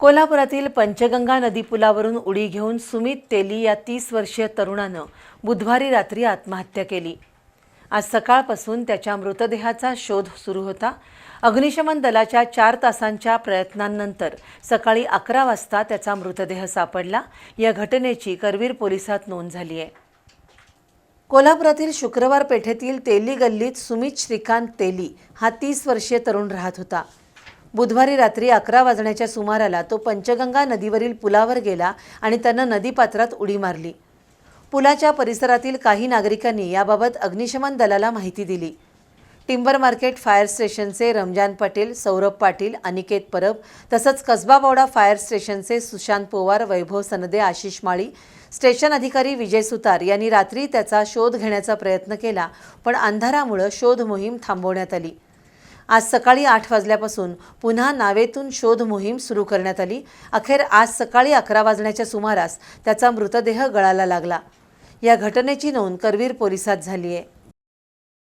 कोल्हापुरातील पंचगंगा नदी पुलावरून उडी घेऊन सुमित तेली या तीस वर्षीय तरुणानं बुधवारी रात्री आत्महत्या केली. आज सकाळपासून त्याच्या मृतदेहाचा शोध सुरू होता. अग्निशमन दलाच्या चार तासांच्या प्रयत्नांनंतर सकाळी अकरा वाजता त्याचा मृतदेह सापडला. या घटनेची करवीर पोलिसात नोंद झाली आहे. कोल्हापुरातील शुक्रवार पेठेतील तेली गल्लीत सुमित श्रीकांत तेली हा तीस वर्षीय तरुण राहत होता. बुधवारी रात्री अकरा वाजण्याच्या सुमाराला तो पंचगंगा नदीवरील पुलावर गेला आणि त्यानं नदीपात्रात उडी मारली. पुलाच्या परिसरातील काही नागरिकांनी याबाबत अग्निशमन दलाला माहिती दिली. टिंबर मार्केट फायर स्टेशनचे रमजान पाटील सौरभ पाटील अनिकेत परब तसंच कसबाबावडा फायर स्टेशनचे सुशांत पोवार वैभव सनदे आशिष माळी स्टेशन अधिकारी विजय सुतार यांनी रात्री त्याचा शोध घेण्याचा प्रयत्न केला पण अंधारामुळं शोध मोहीम थांबवण्यात आली. आज सकाळी आठ वाजल्यापासून पुन्हा नावेतून शोध मोहीम सुरू करण्यात आली. अखेर आज सकाळी अकरा वाजण्याच्या सुमारास त्याचा मृतदेह गळाला लागला. या घटनेची नोंद करवीर पोलिसात झाली आहे